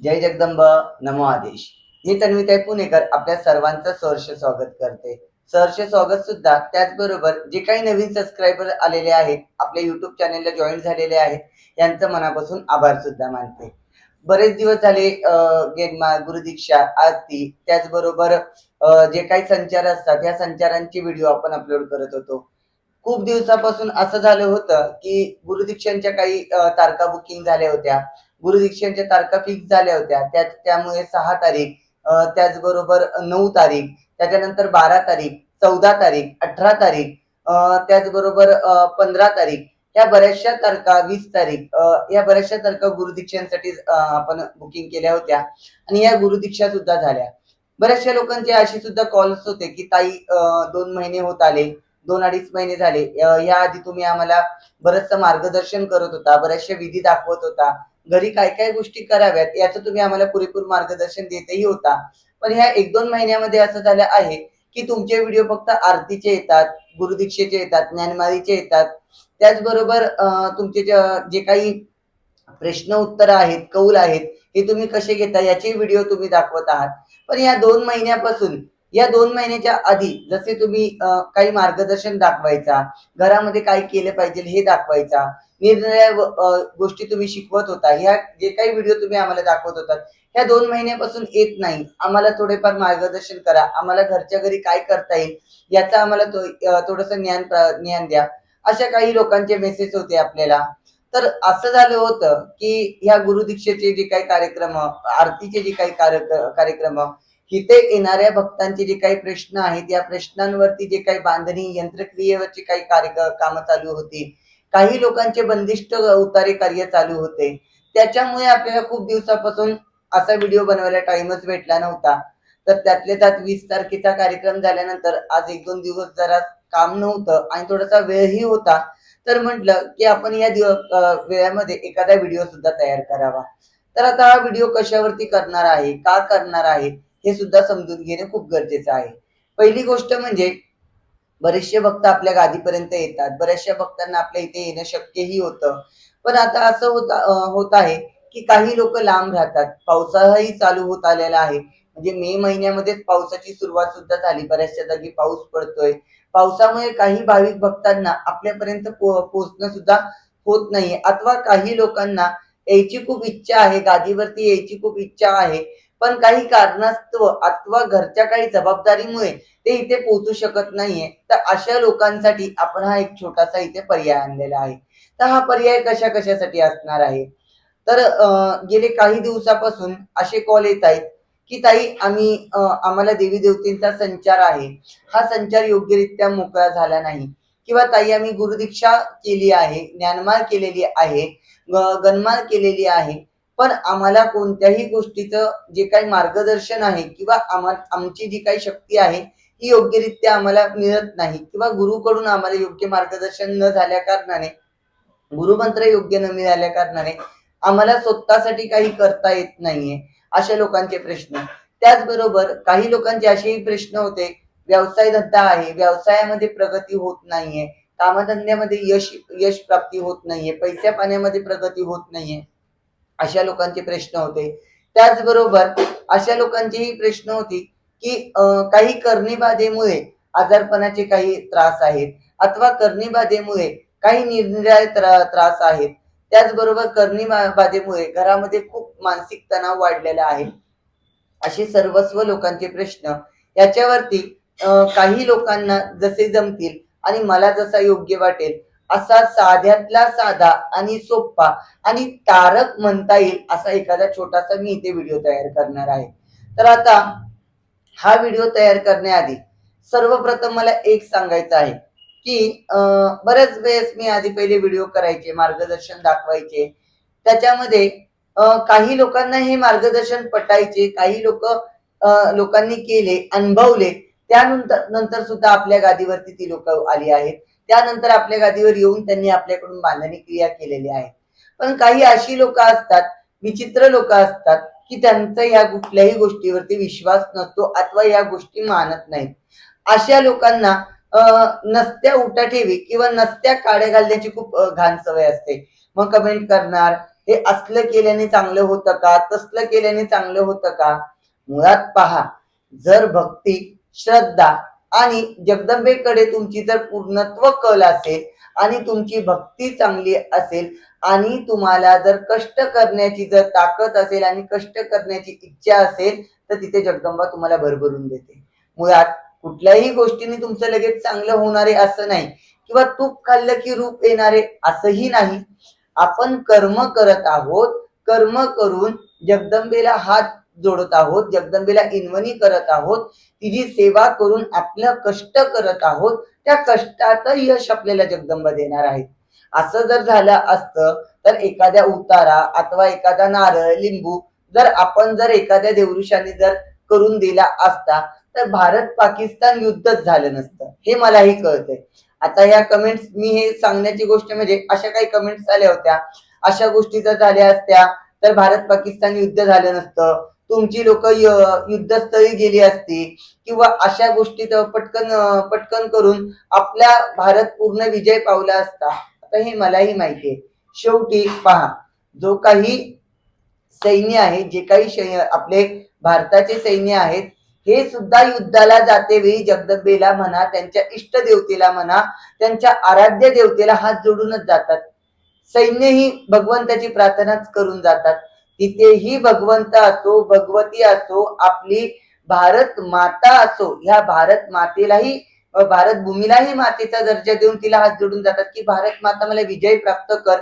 जय जगदंब नमो आदेश. मी तन्विताई पुणेकर आपल्या सर्वांचं सहर्ष स्वागत करते. सहर्ष स्वागत सुद्धा त्याचबरोबर जे काही नवीन सबस्क्रायबर आलेले आहेत आपल्या युट्यूब चॅनेलला जॉईन झालेले आहेत यांचं मनापासून आभार सुद्धा मानते. बरेच दिवस झाले गेनमा गुरुदीक्षा आरती त्याचबरोबर जे काही संचार असतात या संचारांचे व्हिडिओ आपण अपलोड करत होतो. खूप दिवसापासून असं झालं होतं की गुरुदीक्षांच्या काही तारखा बुकिंग झाल्या होत्या. गुरुदीक्षांच्या तारखा फिक्स झाल्या होत्या. त्या त्यामुळे सहा तारीख त्याचबरोबर नऊ तारीख त्याच्यानंतर बारा तारीख चौदा तारीख अठरा तारीख त्याचबरोबर पंधरा तारीख या बऱ्याचशा तारखा वीस तारीख या बऱ्याचशा तारखा गुरुदीक्षांसाठी आपण बुकिंग केल्या होत्या. आणि या गुरुदीक्षा सुद्धा झाल्या. बऱ्याचशा लोकांचे अशी सुद्धा कॉल्स होते की ताई दोन महिने होत आले दोन अडीच महिने झाले. या आधी तुम्ही आम्हाला बरंचसं मार्गदर्शन करत होता बऱ्याचशा विधी दाखवत होता. घरी काय काय गोष्टी कराव्यात याचं तुम्ही आम्हाला पुरेपूर मार्गदर्शन देतही होता. पण ह्या एक दोन महिन्यामध्ये असं झालं आहे की तुमचे व्हिडिओ फक्त आरतीचे येतात गुरुदीक्षेचे येतात ज्ञानमारीचे येतात. त्याचबरोबर तुमचे जे- जे काही प्रश्न उत्तर आहेत कौल आहेत हे तुम्ही कसे घेता याचे व्हिडिओ तुम्ही दाखवत आहात. पण या दोन महिन्यापासून या दोन महिन्याच्या आधी जसे तुम्ही काही मार्गदर्शन दाखवायचा घरामध्ये काय केलं पाहिजे हे दाखवायचा निरनिराळ्या गोष्टी तुम्ही शिकवत होता ह्या जे काही व्हिडिओ तुम्ही आम्हाला दाखवत होतात ह्या दोन महिन्यापासून येत नाही. आम्हाला थोडेफार मार्गदर्शन करा. आम्हाला घरच्या घरी काय करता येईल याचा आम्हाला थोडस ज्ञान ज्ञान द्या. अशा काही लोकांचे मेसेज होते आपल्याला. तर असं झालं होतं की ह्या गुरुदीक्षेचे जे काही कार्यक्रम आरतीचे जे काही कार्यक्रम इथे येणाऱ्या भक्तांचे जे काही प्रश्न आहेत या प्रश्नांवरती जे काही बांधणी यंत्रक्रियेवरची काही कार्य कामं चालू होती. काही लोकांचे बंदिष्ट उतारे कार्य चालू होते. त्याच्यामुळे आपल्याला खूप दिवसापासून असा व्हिडिओ बनवायला टाइमच भेटला नव्हता. तर त्यातले त्यात वीस तारखेचा कार्यक्रम झाल्यानंतर आज एक दोन दिवस जरा काम नव्हतं आणि थोडासा वेळही होता. तर म्हटलं की आपण या दिवस वेळामध्ये एखादा व्हिडिओ सुद्धा तयार करावा. तर आता हा व्हिडिओ कशावरती करणार आहे? का करणार आहे? हे सुद्धा समजून घेणे खूप गरजेचं आहे. पहिली गोष्ट म्हणजे बरेचसे भक्त आपल्या गादीपर्यंत येतात. बऱ्याचशा भक्तांना आपल्या इथे येणं शक्यही होतं. पण आता असं होता होत आहे की काही लोक लांब राहतात. पावसाळाही चालू होत आलेला आहे. म्हणजे मे महिन्यामध्येच पावसाची सुरुवात सुद्धा झाली. बऱ्याचशा जागी पाऊस पडतोय. पावसामुळे काही भाविक भक्तांना आपल्यापर्यंत पोहोचणं सुद्धा होत नाहीये. अथवा काही लोकांना यायची खूप इच्छा आहे. गादीवरती यायची खूप इच्छा आहे. पण काही कारणास्तव अथवा घरच्या काही जबाबदारीमुळे ते इथे पोहोचू शकत नाहीये. तर अशा लोकांसाठी आपण हा एक छोटासा इथे पर्याय आणलेला आहे. तर हा पर्याय कशा कशासाठी असणार आहे? तर गेले काही दिवसापासून असे कॉल येत आहेत की ताई आम्ही आम्हाला देवी देवतेंचा संचार आहे. हा संचार योग्यरित्या मोकळा झाला नाही. किंवा ताई आम्ही गुरुदीक्षा केली आहे ज्ञानमाळ केलेली आहे ग- गणमाळ केलेली आहे. पण आम्हाला कोणत्याही गोष्टीचं जे काही मार्गदर्शन आहे किंवा आमची जी काही शक्ती आहे ही योग्यरित्या आम्हाला मिळत नाही किंवा गुरुकडून आम्हाला योग्य मार्गदर्शन न झाल्या कारणाने गुरुमंत्र योग्य न मिळाल्या कारणाने आम्हाला स्वतःसाठी काही करता येत नाहीये अशा लोकांचे प्रश्न. त्याचबरोबर काही लोकांचे असेही प्रश्न होते व्यवसाय धंदा आहे व्यवसायामध्ये प्रगती होत नाहीये कामधंद्यामध्ये यश यश प्राप्ती होत नाहीये पैसा पाण्यामध्ये प्रगती होत नाहीये. अशा लोकांचे प्रश्न होते. त्याचबरोबर अशा लोकांचेही प्रश्न होती की काही कर्णीबाधेमुळे आजारपणाचे काही त्रास आहेत अथवा कर्णीबाधेमुळे काही निरनिराळे त्रास आहेत. त्याचबरोबर कर्णी बाधेमुळे घरामध्ये खूप मानसिक तणाव वाढलेला आहे. असे सर्वस्व लोकांचे प्रश्न. याच्यावरती काही लोकांना जसे जमतील आणि मला जसा योग्य वाटेल असा साध्यातला साधा आणि सोपा आणि तारक म्हणता येईल असा एखादा छोटासा मी इथे व्हिडिओ तयार करणार आहे. तर आता हा व्हिडिओ तयार करण्याआधी सर्वप्रथम मला एक सांगायचं आहे की बऱ्याच वेळेस मी आधी पहिले व्हिडिओ करायचे मार्गदर्शन दाखवायचे. त्याच्यामध्ये काही लोकांना हे मार्गदर्शन पटायचे काही लोक लोकांनी केले अनुभवले त्यानंतर नंतर सुद्धा आपल्या गादीवरती ती लोक आली आहेत. त्यानंतर आपल्या गादीवर येऊन त्यांनी आपल्याकडून बांधणी क्रिया केलेली आहे. पण काही अशी लोक असतात विचित्र लोक असतात की त्यांचा या कुठल्याही गोष्टीवरती विश्वास नसतो अथवा या गोष्टी मानत नाहीत. अशा लोकांना नसत्या उठा ठेवी किंवा नसत्या काड्या घालण्याची खूप घाण सवय असते. मग कमेंट करणार हे असलं केल्याने चांगलं होतं का? तसलं केल्याने चांगलं होतं का? मुळात पहा जर भक्ती श्रद्धा आणि जगदंबेकडे तुमची जर पूर्णत्व कल असेल आणि तुमची भक्ती चांगली असेल आणि तुम्हाला जर कष्ट करण्याची जर ताकद असेल आणि कष्ट करण्याची इच्छा असेल तर तिथे जगदंबा तुम्हाला भरभरून देते. मुळात कुठल्याही गोष्टीने तुमचं लगेच चांगलं होणारे असं नाही किंवा तूप खाल्लं की रूप येणारे असंही नाही. आपण कर्म करत आहोत. कर्म करून जगदंबेला हात जोडत आहोत जगदंबेला इन्वनी करत आहोत तिची सेवा करून आपलं कष्ट करत आहोत त्या कष्टाचं यश आपल्याला जगदंबा देणार आहे असं जर झालं असतं तर एखाद्या उतारा अथवा एखादा नारळ लिंबू जर आपण जर एखाद्या देवऋषाने जर करून दिला असता तर भारत पाकिस्तान युद्धच झालं नसतं. हे मलाही कळतंय. आता या कमेंट्स मी हे सांगण्याची गोष्ट म्हणजे अशा काही कमेंट्स आल्या होत्या. अशा गोष्टी जर झाल्या असत्या तर भारत पाकिस्तान युद्ध झालं नसतं. तुमची लोक युद्धस्थळी गेली असती किंवा अशा गोष्टी पटकन पटकन करून आपला भारत पूर्ण विजय पावला असता. आता हे मलाही माहिती आहे. शेवटी पहा जो काही सैन्य आहे जे काही आपले भारताचे सैन्य आहेत हे सुद्धा युद्धाला जाते वेळी जगदंबेला म्हणा त्यांच्या इष्ट देवतेला म्हणा त्यांच्या आराध्य देवतेला हात जोडूनच जातात. सैन्य ही भगवंताची प्रार्थनाच करून जातात. तिथेही भगवंत असो भगवती असो आपली भारत माता असो ह्या भारत मातेलाही भारत भूमीलाही मातेचा दर्जा देऊन तिला हात जोडून जातात की भारत माता मला विजय प्राप्त कर.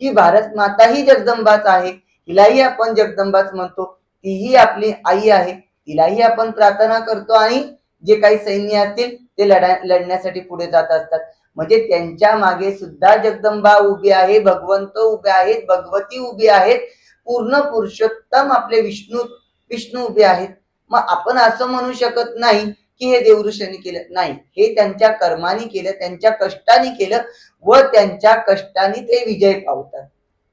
ही भारत माता ही जगदंबाच आहे. तिलाही आपण जगदंबाच म्हणतो. तीही आपली आई आहे. तिलाही आपण प्रार्थना करतो आणि जे काही सैन्य असतील ते लढा लढण्यासाठी पुढे जात असतात. म्हणजे त्यांच्या मागे सुद्धा जगदंबा उभी आहे भगवंत उभे आहेत भगवती उभी आहेत. पूर्ण पुरुषोत्तम आपले विष्णू विष्णू उभे आहेत. मग आपण असं म्हणू शकत नाही की हे देवऋषांनी केलं. नाही. हे त्यांच्या कर्माने केलं त्यांच्या कष्टाने केलं व त्यांच्या कष्टाने ते विजय पावतात.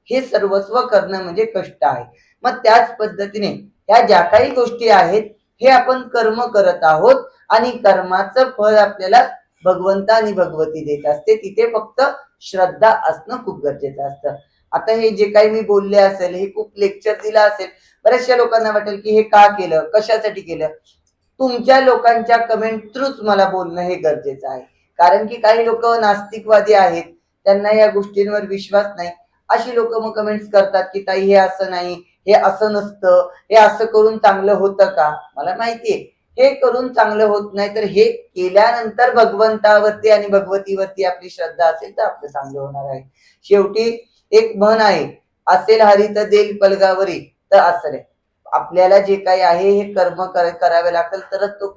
हे सर्वस्व करणं म्हणजे कष्ट आहे. मग त्याच पद्धतीने ह्या ज्या काही गोष्टी आहेत हे आपण कर्म करत आहोत आणि कर्माचं फळ आपल्याला भगवंत आणि भगवती देत असते. तिथे फक्त श्रद्धा असणं खूप गरजेचं असतं. आता हे जे काही मी बोलले असेल हे खूप लेक्चर दिलं असेल बऱ्याचशा लोकांना वाटेल की हे का केलं कशासाठी केलं? तुमच्या लोकांच्या कमेंट थ्रूच मला बोलणं हे गरजेचं आहे. कारण की काही लोक नास्तिकवादी आहेत त्यांना या गोष्टींवर विश्वास नाही. अशी लोक मग कमेंट्स करतात की ताई हे असं नाही हे असं नसतं हे असं करून चांगलं होतं का? मला माहितीये. हे करून चांगलं होत नाही तर हे केल्यानंतर भगवंतावरती आणि भगवतीवरती आपली श्रद्धा असेल तर आपलं चांगलं होणार आहे. शेवटी एक म्हण आहे असेल हरित देल पलगावरी. तर असरे आपल्याला जे काही आहे हे कर्म करावे लागतील तरच तो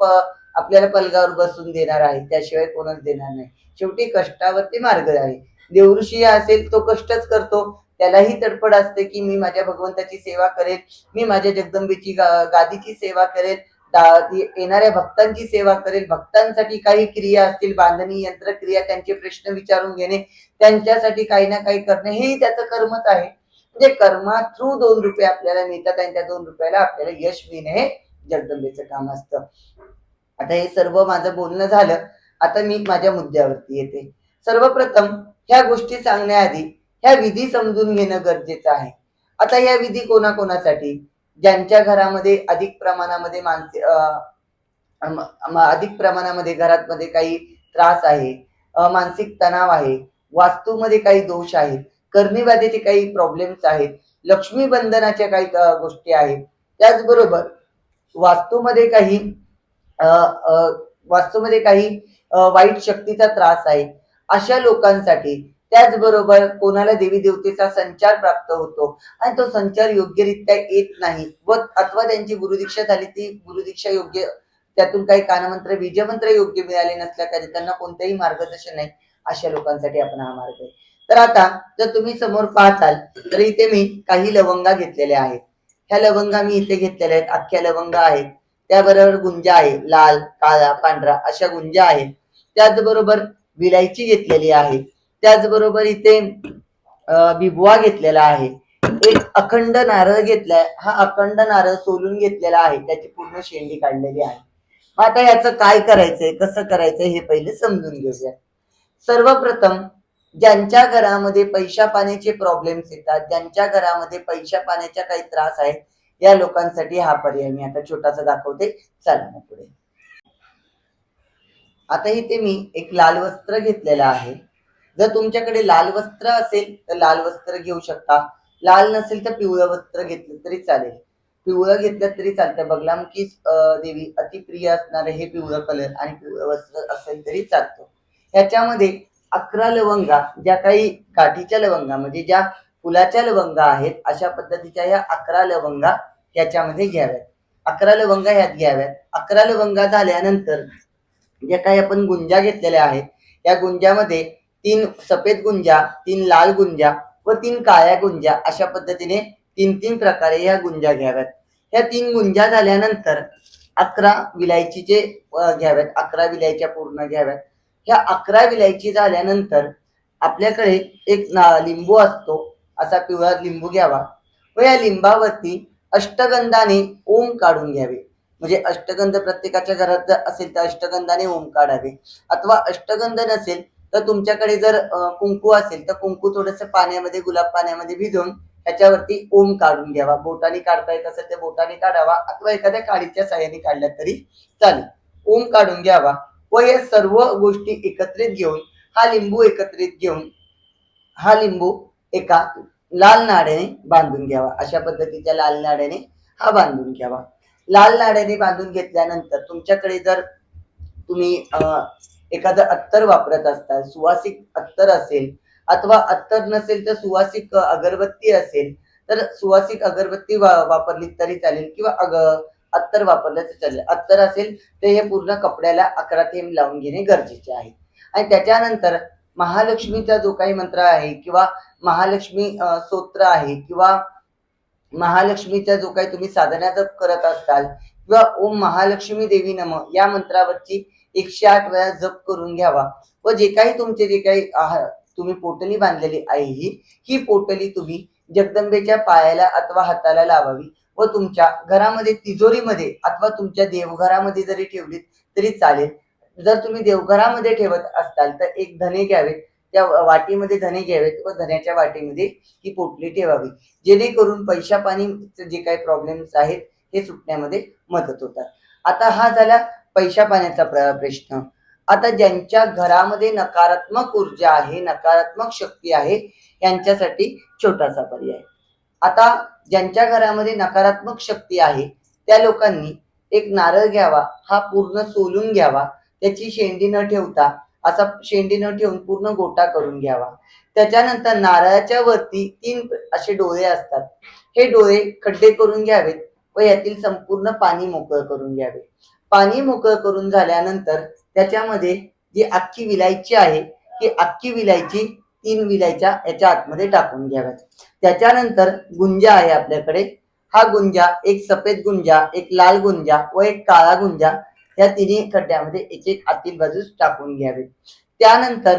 आपल्याला पलगावर बसून देणार आहे. त्याशिवाय कोणच देणार नाही. शेवटी कष्टावरती मार्ग आहे. देवऋषी असेल तो कष्टच करतो. त्यालाही तडपड असते की मी माझ्या भगवंताची सेवा करेल मी माझ्या जगदंबेची गादीची सेवा करेल येणाऱ्या भक्तांची सेवा करेल. भक्तांसाठी काही क्रिया असतील बांधणी यंत्रक्रिया त्यांचे प्रश्न विचारून घेणे त्यांच्यासाठी काही ना काही करणे हेही त्याचं कर्मच आहे. म्हणजे कर्मा थ्रू दोन रुपये आपल्याला मिळतात आणि त्या दोन रुपयाला आपल्याला यश मिळणे हे जगदंबेचं काम असतं. आता हे सर्व माझं बोलणं झालं. आता मी माझ्या मुद्द्यावरती येते. सर्वप्रथम ह्या गोष्टी सांगण्याआधी ह्या विधी समजून घेणं गरजेचं आहे. आता ह्या विधी कोणाकोणासाठी? ज्यांच्या घरामध्ये अधिक प्रमाणामध्ये मानसी अधिक प्रमाणामध्ये घरात मध्ये काही त्रास आहे मानसिक तणाव आहे वास्तूमध्ये काही दोष आहेत कर्मीवादीचे काही प्रॉब्लेम्स आहेत लक्ष्मी बंधनाच्या काही गोष्टी आहेत. त्याचबरोबर वास्तूमध्ये काही वास्तूमध्ये काही वाईट शक्तीचा त्रास आहे अशा लोकांसाठी त्याचबरोबर कोणाला देवी देवतेचा संचार प्राप्त होतो आणि तो संचार योग्यरित्या येत नाही व अथवा त्यांची गुरुदीक्षा झाली ती गुरुदीक्षा योग्य त्यातून काही कानमंत्र बीजमंत्र योग्य मिळाले नसल्याकडे त्यांना कोणतेही मार्गदर्शन नाही अशा लोकांसाठी आपण हा मार्ग आहे. तर आता जर तुम्ही समोर पाहताल तर इथे मी काही लवंगा घेतलेल्या आहेत. ह्या लवंगा मी इथे घेतलेल्या आहेत. अख्ख्या लवंगा आहेत. त्याबरोबर गुंजा आहे. लाल काळा पांढरा अशा गुंजा आहेत. त्याचबरोबर विलायची घेतलेली आहे. त्याचबरोबर इथे अं, बिबवा घेतलेला आहे. एक अखंड नारळ घेतलाय. हा अखंड नारळ सोलून घेतलेला आहे. त्याची पूर्ण शेंडी काढलेली आहे. मग आता याचं काय करायचंय? कसं करायचंय? हे पहिले समजून घेऊया. सर्वप्रथम ज्यांच्या घरामध्ये पैशा पाण्याचे प्रॉब्लेम्स येतात ज्यांच्या घरामध्ये पैशा पाण्याचा काही त्रास आहे या लोकांसाठी हा पर्याय मी आता छोटासा दाखवते. चला ना पुढे. आता इथे मी एक लाल वस्त्र घेतलेलं आहे. जर तुमच्याकडे लाल वस्त्र असेल तर लाल वस्त्र घेऊ शकता. लाल नसेल तर पिवळं वस्त्र घेतलं तरी चालेल. पिवळं घेतलं तरी चालतं बगलामुखी देवी अतिप्रिय असणारे हे पिवळं कलर आणि पिवळं वस्त्र असेल तरी चालतं. ह्याच्यामध्ये अकरा लवंगा ज्या काही काठीच्या लवंगा म्हणजे ज्या फुलाच्या लवंगा आहेत अशा पद्धतीच्या ह्या अकरा लवंगा याच्यामध्ये घ्याव्यात. अकरा लवंगा ह्यात घ्याव्यात. अकरा लवंगा झाल्यानंतर ज्या काही आपण गुंजा घेतलेल्या आहेत या गुंजामध्ये तीन सफेद गुंजा तीन लाल गुंजा व तीन काळ्या गुंजा अशा पद्धतीने तीन तीन प्रकारे ह्या गुंजा घ्याव्यात. ह्या तीन गुंजा झाल्यानंतर अकरा विलायचीचे घ्याव्यात. अकरा विलायच्या पूर्ण घ्याव्यात. ह्या अकरा विलायची झाल्यानंतर आपल्याकडे एक लिंबू असतो असा पिवळा लिंबू घ्यावा व या लिंबावरती अष्टगंधाने ओम काढून घ्यावे. म्हणजे अष्टगंध प्रत्येकाच्या घरात जर असेल तर अष्टगंधाने ओम काढावे. अथवा अष्टगंध नसेल तर तुमच्याकडे जर कुंकू असेल तर कुंकू थोडस पाण्यामध्ये गुलाब पाण्यामध्ये भिजवून त्याच्यावरती ओम काढून घ्यावा. बोटाने काढता येत असेल तर बोटाने काढावा अथवा एखाद्या काडीच्या साह्याने काढल्या तरी चालेल. ओम काढून घ्यावा व या सर्व गोष्टी एकत्रित घेऊन हा लिंबू एकत्रित घेऊन हा लिंबू एका लाल नाड्याने बांधून घ्यावा. अशा पद्धतीच्या लाल नाड्याने हा बांधून घ्यावा. लाल नाड्याने बांधून घेतल्यानंतर तुमच्याकडे जर तुम्ही अं, एखादं अत्तर वापरत असताल सुवासिक अत्तर असेल अथवा अत्तर नसेल तर सुवासिक अगरबत्ती असेल तर सुवासिक अगरबत्ती वा- वापरली तरी चालेल किंवा अग अत्तर वापरलं तर चालेल. अत्तर असेल तर हे पूर्ण कपड्याला अकरा थेंब लावून घेणे गरजेचे आहे. आणि त्याच्यानंतर महालक्ष्मीचा जो काही मंत्र आहे किंवा महालक्ष्मी स्तोत्र आहे किंवा महालक्ष्मीचा जो काही तुम्ही साधना जप करत असाल किंवा ओम महालक्ष्मी देवी नम या मंत्रावरची एकशे आठ वेळा जप करून घ्यावा. व जे काही तुमचे जे काही आहार तुम्ही पोटली बांधलेली आहे ही ही पोटली तुम्ही जगदंबेच्या पायाला अथवा हाताला लावावी. व तुमच्या घरामध्ये तिजोरीमध्ये अथवा तुमच्या देवघरामध्ये जरी ठेवली तरी चालेल. जर तुम्ही देवघरामध्ये ठेवत असाल तर एक धने घ्यावेत. त्या वाटीमध्ये धने घ्यावेत व धन्याच्या वाटीमध्ये ही पोटली ठेवावी. जेणेकरून पैशा पाणी जे काही प्रॉब्लेम्स आहेत हे सुटण्यामध्ये मदत होतात. आता हा झाला पैशा पाण्याचा प्रश्न. आता ज्यांच्या घरामध्ये नकारात्मक ऊर्जा आहे नकारात्मक शक्ती आहे यांच्यासाठी छोटासा पर्याय. आता ज्यांच्या घरामध्ये नकारात्मक शक्ती आहे त्या लोकांनी एक नारळ घ्यावा हा पूर्ण सोलून घ्यावा त्याची शेंडी न ठेवता असा शेंडी न ठेवून पूर्ण गोटा करून घ्यावा. त्याच्यानंतर नारळाच्या वरती तीन असे डोळे असतात. हे डोळे खड्डे करून घ्यावेत व यातील संपूर्ण पाणी मोकळं करून घ्यावे. पाणी मोकळं करून झाल्यानंतर त्याच्यामध्ये जी अख्खी विलायची आहे ती अख्खी विलायची तीन विलायच्या याच्या आतमध्ये टाकून घ्याव्यात. त्याच्यानंतर गुंजा आहे आपल्याकडे. हा गुंजा एक सफेद गुंजा एक लाल गुंजा व एक काळा गुंजा या तिन्ही खड्ड्यामध्ये एक एक आतील बाजूस टाकून घ्यावे त्यानंतर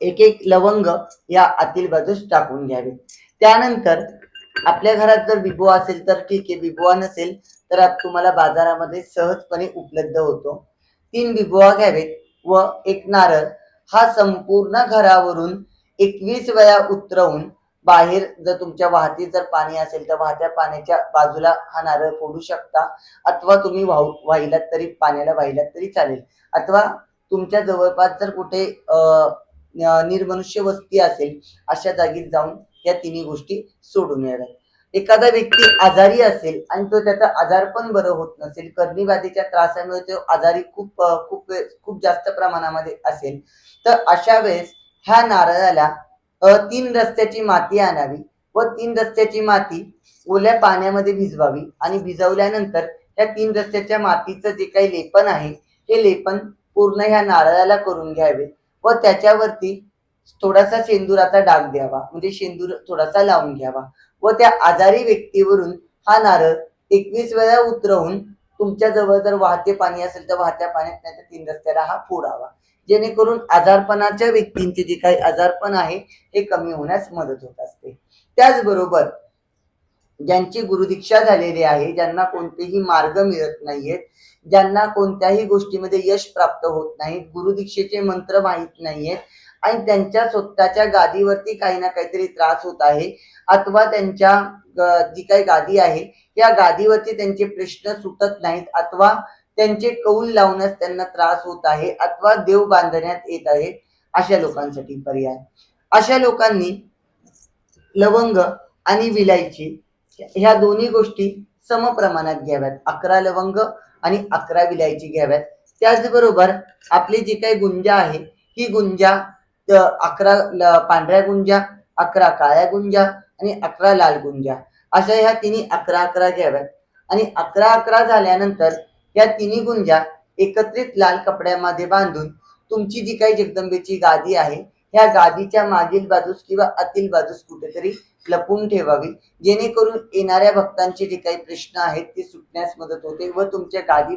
एक एक लवंग या आतील बाजूस टाकून घ्यावे त्यानंतर आपल्या घरात जर विबो असेल तर ठीक आहे विबोआ नसेल तर आप- तुम्हाला बाजारामध्ये सहजपणे उपलब्ध होतो. तीन बिबुआ घ्यावेत व एक नारळ. हा संपूर्ण घरावरून एकवीस वेळा उतरवून बाहेर जर तुमच्या वाहतीत जर पाणी असेल तर वाहत्या पाण्याच्या बाजूला हा नारळ फोडू शकता. अथवा तुम्ही वाहू वाहिलात तरी पाण्याला वाहिलात तरी चालेल. अथवा तुमच्या जवळपास जर कुठे निर्मनुष्य वस्ती असेल अशा जागी जाऊन या तिन्ही गोष्टी सोडून याव्यात. एखादा व्यक्ती आजारी असेल आणि तो त्याचा आजार पण बरं होत नसेल कर्णीबाधेच्या त्रासामुळे तो आजारी खूप खूप खूप जास्त प्रमाणामध्ये असेल तर अशा वेळेस ह्या नारळाला तीन रस्त्याची माती आणावी व तीन रस्त्याची माती ओल्या पाण्यामध्ये भिजवावी आणि भिजवल्यानंतर त्या तीन रस्त्याच्या मातीचं जे काही लेपन आहे हे लेपन पूर्ण ह्या नारळाला करून घ्यावे व त्याच्यावरती थोडासा शेंदुराचा डाग द्यावा म्हणजे शेंदूर थोडासा लावून घ्यावा. व त्या आजारी व्यक्तीवरून हा नारळ एकवीस वेळा उतरवून तुमच्या जवळ जर वाहते पाणी असेल तर वाहत्या पाण्यात नाही तर तीन रस्त्याला हा फोडावा. जेणेकरून आजारपणाच्या व्यक्तींचे जे काही आजारपण आहे हे कमी होण्यास मदत होत असते. त्याचबरोबर ज्यांची गुरुदीक्षा झालेली आहे ज्यांना कोणतेही मार्ग मिळत नाहीयेत ज्यांना कोणत्याही गोष्टीमध्ये यश प्राप्त होत नाही गुरुदीक्षेचे मंत्र माहीत नाहीयेत आणि त्यांच्या स्वतःच्या गादीवरती काही ना काहीतरी त्रास होत आहे. अथवा त्यांच्या जी काही गादी आहे या गादीवरती त्यांचे प्रश्न सुटत नाहीत. अथवा त्यांचे कौल लावण्यास त्यांना त्रास होत आहे. अथवा देव बांधण्यात येत आहे. अशा लोकांसाठी पर्याय. अशा लोकांनी लवंग आणि विलायची ह्या दोन्ही गोष्टी समप्रमाणात घ्याव्यात. अकरा लवंग आणि अकरा विलायची घ्याव्यात. त्याचबरोबर आपली जी काही गुंजा आहे ही गुंजा अकरा पांढऱ्या गुंजा अकरा काळ्या गुंजा आणि अकरा लाल गुंजा. अशा ह्या तिन्ही अकरा अकरा घ्याव्यात. आणि अकरा अकरा झाल्यानंतर या तिन्ही गुंजा एकत्रित लाल कपड्यामध्ये बांधून तुमची जी काही जगदंबेची गादी आहे ह्या गादीच्या मागील बाजूस किंवा आतील बाजूस कुठेतरी लपून ठेवावी. जेणेकरून येणाऱ्या भक्तांचे जे काही प्रश्न आहेत ते सुटण्यास मदत होते व तुमच्या गादी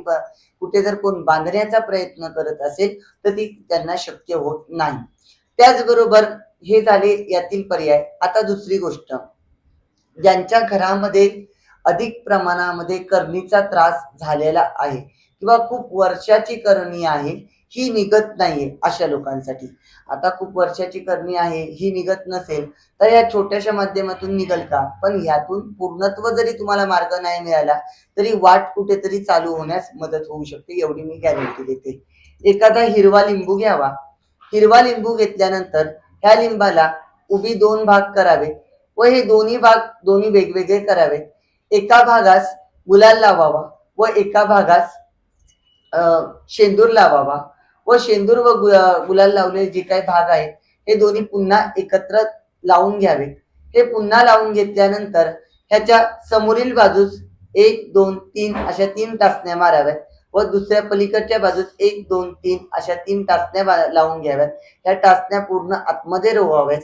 कुठे जर कोण बांधण्याचा प्रयत्न करत असेल तर ती त्यांना शक्य होत नाही. त्याचबरोबर हे झाले यातील पर्याय. आता दुसरी गोष्ट. ज्यांच्या घरामध्ये अधिक प्रमाणामध्ये करणीचा त्रास झालेला आहे किंवा खूप वर्षाची करणी आहे ही निघत नाहीये अशा लोकांसाठी. आता खूप वर्षाची करणी आहे ही निघत नसेल तर या छोट्याशा माध्यमातून निघल का? पण ह्यातून पूर्णत्व जरी तुम्हाला मार्ग नाही मिळाला तरी वाट कुठेतरी चालू होण्यास मदत होऊ शकते एवढी मी गॅरंटी देते. एखादा हिरवा लिंबू घ्यावा. हिरवा लिंबू घेतल्यानंतर ह्या लिंबाला उभी दोन भाग करावे व हे दोन्ही भाग दोन्ही वेगवेगळे करावे. एका भागास गुलाल लावावा व एका भागास अं, शेंदूर लावावा व शेंदूर व गुलाल लावलेले जे काही भाग आहेत हे दोन्ही पुन्हा एकत्र लावून घ्यावे. हे पुन्हा लावून घेतल्यानंतर ह्याच्या समोरील बाजूस एक दोन तीन अशा तीन टाचण्या माराव्यात. व दुसऱ्या पलीकडच्या बाजूस एक दोन तीन अशा तीन टाचण्या लावून घ्याव्यात. ह्या टाचण्या पूर्ण आतमध्ये रोवाव्यात.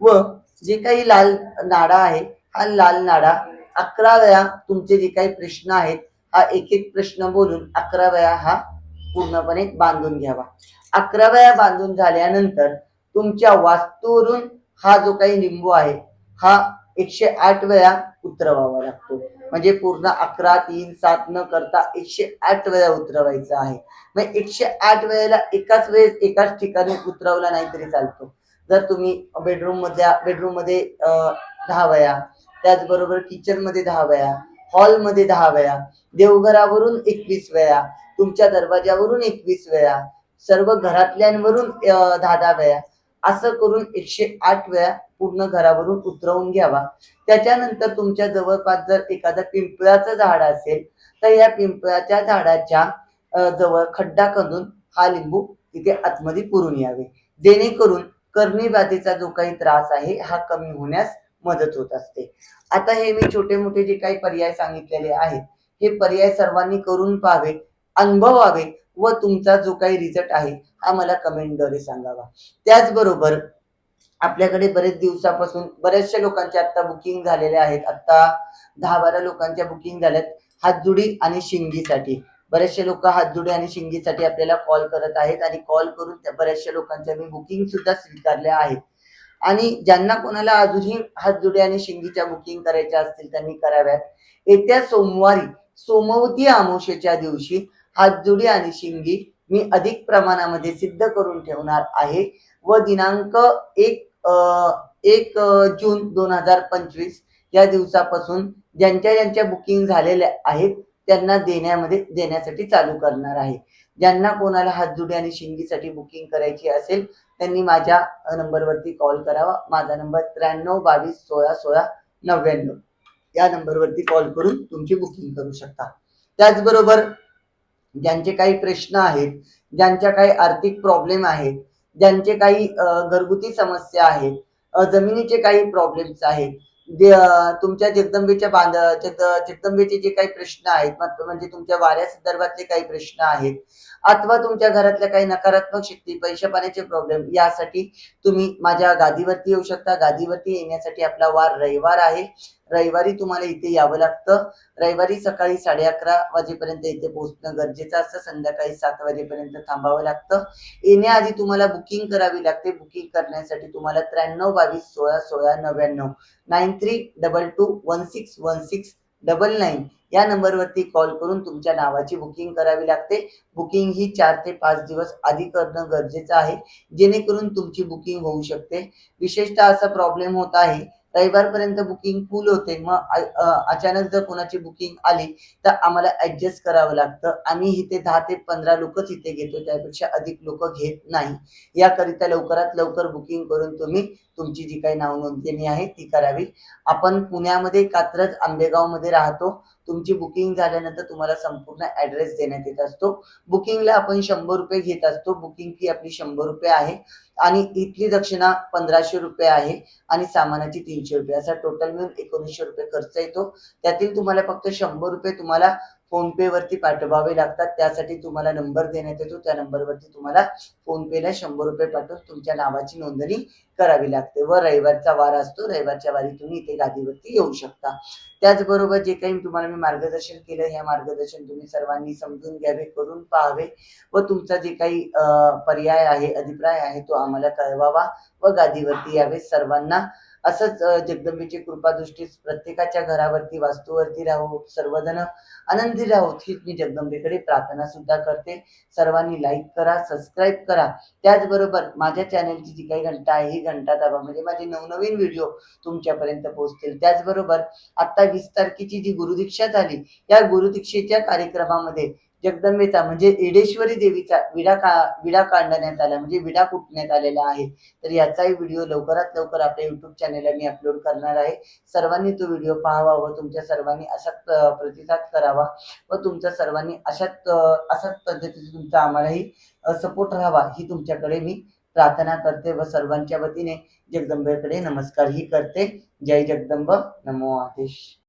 व जे काही लाल नाडा आहे हा लाल नाडा अकरा वेळा तुमचे जे काही प्रश्न आहेत हा एक एक प्रश्न बोलून अकरा वेळा हा पूर्णपणे बांधून घ्यावा. अकरा वेळा बांधून झाल्यानंतर तुमच्या वास्तूवरून हा जो काही लिंबू आहे हा एकशे आठ वेळा उतरवावा लागतो. म्हणजे पूर्ण अकरा तीन सात न करता एकशे आठ वेळा उतरवायचं आहे. मग एकशे आठ वेळेला एकाच वेळेस एकाच ठिकाणी उतरवला नाही तरी चालतो. जर तुम्ही बेडरूम मधल्या बेडरूममध्ये अं, दहा त्याचबरोबर किचनमध्ये दहा हॉलमध्ये दहा वेळा देवघरावरून एकवीस वेळा तुमच्या दरवाजावरून एकवीस वेळा सर्व घरातल्यांवरून दहा दहा वेळा असं करून एकशे आठ वेळा पूर्ण घरावरून उतरवून घ्यावा. त्याच्यानंतर तुमच्या जवळपास जर एखादं पिंपळाचं झाड असेल तर या पिंपळाच्या झाडाच्या जवळ खड्डा खणून हा लिंबू तिथे आतमध्ये पुरून यावे. जेणेकरून कर्णीबाधेचा जो काही त्रास आहे हा कमी होण्यास मदत होत असते. आता हे मी छोटे मोठे जे काही पर्याय सांगितलेले आहेत हे पर्याय सर्वांनी करून पाहावे अनुभवावे व तुमचा जो काही रिझल्ट आहे हा मला कमेंटद्वारे सांगावा. त्याचबरोबर आपल्याकडे बरेच दिवसापासून बऱ्याचशा लोकांचे आता बुकिंग झालेले आहेत. आता दहा बारा लोकांच्या बुकिंग झाल्यात हातजुडी आणि शिंगीसाठी. बरेचसे लोक हातजुडी आणि शिंगीसाठी आपल्याला कॉल करत आहेत आणि कॉल करून त्या बऱ्याचशा लोकांच्या मी बुकिंग सुद्धा स्वीकारल्या आहेत. आणि ज्यांना कोणाला अजूनही हातजुडी आणि शिंगीच्या बुकिंग करायच्या असतील त्यांनी कराव्यात. येत्या सोमवारी सोमवती अमावस्येच्या दिवशी हातजुडी आणि शिंगी मी अधिक प्रमाणामध्ये सिद्ध करून ठेवणार आहे. व दिनांक एक एक जून दोन हजार पंचवीस या दिवसापासून ज्यांच्या ज्यांच्या बुकिंग झालेल्या आहेत त्यांना देण्यामध्ये देण्यासाठी चालू करणार आहे. ज्यांना कोणाला हातजुडी आणि शिंगीसाठी बुकिंग करायची असेल त्यांनी माझ्या नंबरवरती कॉल करावा. माझा नंबर त्र्याण्णव बावीस सोळा सोळा नव्याण्णव या नंबरवरती कॉल करून तुमची बुकिंग करू शकता. त्याचबरोबर ज्यांचे काही प्रश्न आहेत ज्यांच्या काही आर्थिक प्रॉब्लेम आहेत ज्यांचे काही घरगुती समस्या आहेत जमिनीचे काही प्रॉब्लेम्स आहेत तुमच्या जगदंबेच्या बांध जग- जगदंबेचे जे काही प्रश्न आहेत म्हणजे तुमच्या वाऱ्या संदर्भातले काही प्रश्न आहेत अथवा तुमच्या घरातल्या काही नकारात्मक शक्ती पैशा पाण्याचे प्रॉब्लेम यासाठी तुम्ही माझ्या गादीवरती येऊ शकता. गादीवरती येण्यासाठी आपला वार रविवार आहे. रविवारी तुम्हाला इथे यावं लागतं. रविवारी सकाळी साडे अकरा वाजेपर्यंत इथे पोहोचणं गरजेचं असतं. संध्याकाळी सात वाजेपर्यंत थांबावं लागतं. येण्याआधी तुम्हाला बुकिंग करावी लागते. बुकिंग करण्यासाठी तुम्हाला त्र्याण्णव बावीस सोळा सोळा नव्याण्णव nine three double two one six one six double nine या नंबरवरती कॉल करून तुमच्या नावाची बुकिंग करावी लागते. बुकिंग ही चार ते पाच दिवस आधी करणं गरजेचं आहे. जेणेकरून तुमची बुकिंग होऊ शकते. विशेषतः असा प्रॉब्लेम होत आहे रविवारपर्यंत बुकिंग फुल होते. मग अचानक जर कोणाची बुकिंग आली तर आम्हाला ऍडजस्ट करावं लागतं. आम्ही इथे दहा ते पंधरा लोकच इथे घेतो. त्यापेक्षा अधिक लोक घेत नाही. याकरिता लवकरात लवकर बुकिंग करून तुम्ही तुमची जी काही नाव नोंदणी आहे ती करावी. आपण पुण्यामध्ये कात्रज आंबेगावमध्ये राहतो. तुमची बुकिंग झाल्यानंतर तुम्हाला संपूर्ण ऍड्रेस देण्यात येत असतो. बुकिंगला आपण शंभर रुपये घेत असतो. बुकिंग फी आपली शंभर रुपये आहे. आणि इथली दक्षिणा पंधराशे रुपये आहे आणि सामानाची तीनशे रुपये. असा टोटल मिळून एकोणीसशे रुपये खर्च येतो. त्यातील तुम्हाला फक्त शंभर रुपये तुम्हाला फोन पे वरती पाठवावे लागतात. त्यासाठी तुम्हाला नंबर देण्यात येतो. त्या नंबरवरती तुम्हाला फोन पेला शंभर रुपये पाठवून तुमच्या नावाची नोंदणी करावी लागते व रविवारचा वार असतो. रविवारच्या वारी तुम्ही इथे गादीवरती येऊ शकता. त्याचबरोबर जे काही तुम्हाला मी मार्गदर्शन केलं हे मार्गदर्शन तुम्ही सर्वांनी समजून घ्यावे करून पाहावे व तुमचा जे काही पर्याय आहे अभिप्राय आहे तो आम्हाला कळवावा व गादीवरती यावे. सर्वांना असंच जगदंबेची कृपादृष्टी प्रत्येकाच्या घरावरती वास्तूवरती राहो सर्वजण आनंदी राहोत हीच मी जगदंबेकडे प्रार्थना सुद्धा करते. सर्वांनी लाईक करा सबस्क्राईब करा. त्याचबरोबर माझ्या चॅनलची जी काही घंटा आहे ही घंटा दाबा म्हणजे माझे नवनवीन व्हिडिओ तुमच्यापर्यंत पोहोचतील. त्याचबरोबर आता वीस तारखेची जी गुरुदीक्षा झाली या गुरुदीक्षेच्या कार्यक्रमामध्ये जगदंबेचा म्हणजे एडेश्वरी देवीचा विडा का विडा काढण्यात आला म्हणजे विडा कुटण्यात आलेला आहे. तर याचाही व्हिडिओ लवकरात लवकर आपल्या युट्यूब चॅनेलला मी अपलोड करणार आहे. सर्वांनी तो व्हिडिओ पाहावा व तुमच्या सर्वांनी असाच प्रतिसाद करावा व तुमच्या सर्वांनी अशाच अशाच पद्धतीने तुमचा आम्हालाही सपोर्ट राहावा ही तुमच्याकडे मी प्रार्थना करते व सर्वांच्या वतीने जगदंबेकडे नमस्कार ही करते. जय जगदंब. नमो आदेश.